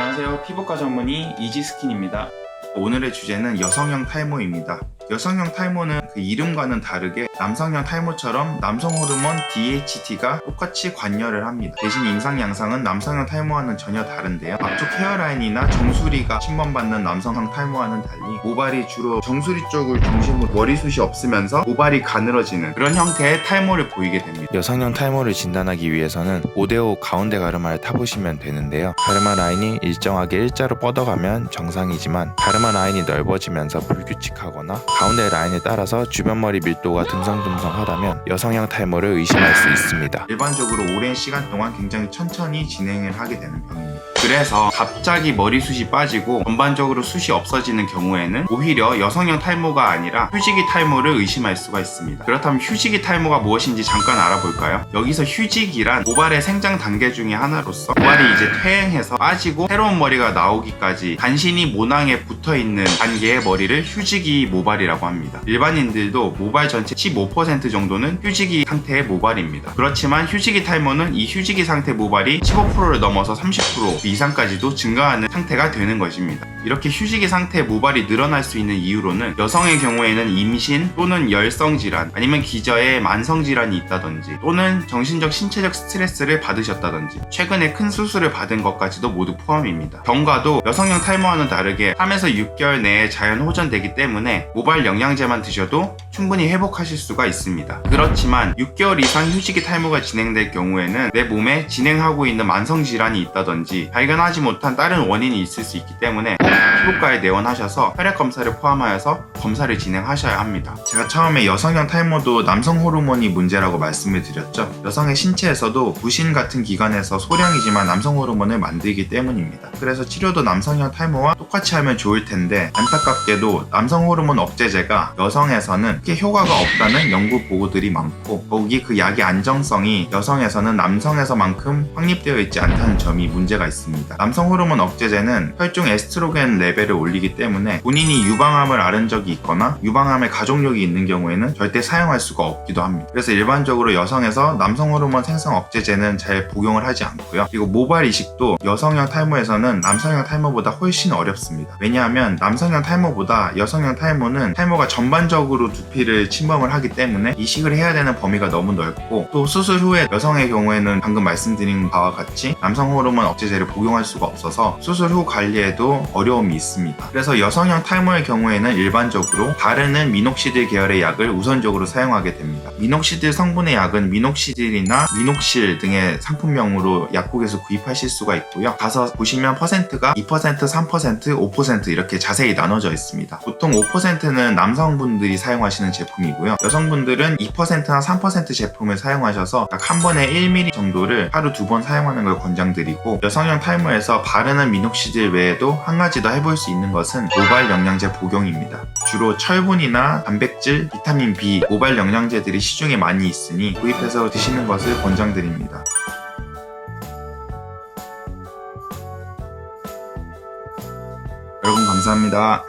안녕하세요. 피부과 전문의 이지스킨입니다. 오늘의 주제는 여성형 탈모입니다. 여성형 탈모는 그 이름과는 다르게 남성형 탈모처럼 남성 호르몬 DHT가 똑같이 관여를 합니다. 대신 인상 양상은 남성형 탈모와는 전혀 다른데요. 앞쪽 헤어라인이나 정수리가 침범받는 남성형 탈모와는 달리 모발이 주로 정수리 쪽을 중심으로 머리숱이 없으면서 모발이 가늘어지는 그런 형태의 탈모를 보이게 됩니다. 여성형 탈모를 진단하기 위해서는 5대5 가운데 가르마를 타보시면 되는데요. 가르마 라인이 일정하게 일자로 뻗어가면 정상이지만 가르마 라인이 넓어지면서 불규칙하거나 가운데 라인에 따라서 주변 머리 밀도가 듬성듬성하다면 여성형 탈모를 의심할 수 있습니다. 일반적으로 오랜 시간 동안 굉장히 천천히 진행을 하게 되는 병입니다. 그래서 갑자기 머리숱이 빠지고 전반적으로 숱이 없어지는 경우에는 오히려 여성형 탈모가 아니라 휴지기 탈모를 의심할 수가 있습니다. 그렇다면 휴지기 탈모가 무엇인지 잠깐 알아볼까요? 여기서 휴지기란 모발의 생장 단계 중에 하나로서 모발이 이제 퇴행해서 빠지고 새로운 머리가 나오기까지 간신히 모낭에 붙어 있는 단계의 머리를 휴지기 모발이라고 합니다. 일반인들도 모발 전체 15% 정도는 휴지기 상태의 모발입니다. 그렇지만 휴지기 탈모는 이 휴지기 상태 모발이 15%를 넘어서 30% 이상까지도 증가하는 상태가 되는 것입니다. 이렇게 휴지기 상태의 모발이 늘어날 수 있는 이유로는 여성의 경우에는 임신 또는 열성 질환 아니면 기저에 만성 질환이 있다든지 또는 정신적 신체적 스트레스를 받으셨다든지 최근에 큰 수술을 받은 것까지도 모두 포함입니다. 경과도 여성형 탈모와는 다르게 3에서 6개월 내에 자연 호전되기 때문에 모발 영양제만 드셔도 충분히 회복하실 수가 있습니다. 그렇지만 6개월 이상 휴지기 탈모가 진행될 경우에는 내 몸에 진행하고 있는 만성 질환이 있다든지 발견하지 못한 다른 원인이 있을 수 있기 때문에 꼭 피부과에 내원하셔서 혈액 검사를 포함하여서 검사를 진행하셔야 합니다. 제가 처음에 여성형 탈모도 남성 호르몬이 문제라고 말씀을 드렸죠. 여성의 신체에서도 부신 같은 기관에서 소량이지만 남성 호르몬을 만들기 때문입니다. 그래서 치료도 남성형 탈모와 똑같이 하면 좋을 텐데 안타깝게도 남성 호르몬 억제제가 여성에서는 크게 효과가 없다는 연구 보고들이 많고 더욱이 그 약의 안정성이 여성에서는 남성에서만큼 확립되어 있지 않다는 점이 문제가 있습니다. 남성 호르몬 억제제는 혈중 에스트로겐 레벨을 올리기 때문에 본인이 유방암을 앓은 적이 있거나 유방암의 가족력이 있는 경우에는 절대 사용할 수가 없기도 합니다. 그래서 일반적으로 여성에서 남성 호르몬 생성 억제제는 잘 복용을 하지 않고요. 그리고 모발 이식도 여성형 탈모에서는 남성형 탈모보다 훨씬 어렵습니다. 왜냐하면 남성형 탈모보다 여성형 탈모는 탈모가 전반적으로 두 피를 침범을 하기 때문에 이식을 해야 되는 범위가 너무 넓고 또 수술 후에 여성의 경우에는 방금 말씀드린 바와 같이 남성 호르몬 억제제를 복용할 수가 없어서 수술 후 관리에도 어려움이 있습니다. 그래서 여성형 탈모의 경우에는 일반적으로 바르는 미녹시딜 계열의 약을 우선적으로 사용하게 됩니다. 미녹시딜 성분의 약은 미녹시딜이나 미녹실 등의 상품명으로 약국에서 구입하실 수가 있고요. 가서 보시면 퍼센트가 2%, 3%, 5% 이렇게 자세히 나눠져 있습니다. 보통 5%는 남성분들이 사용하시는 제품이고요. 여성분들은 2%나 3% 제품을 사용하셔서 약 한 번에 1ml 정도를 하루 두 번 사용하는 걸 권장드리고 여성형 탈모에서 바르는 미녹시딜 외에도 한 가지 더 해볼 수 있는 것은 모발 영양제 복용입니다. 주로 철분이나 단백질, 비타민 B, 모발 영양제 들이 시중에 많이 있으니 구입해서 드시는 것을 권장드립니다. 여러분 감사합니다.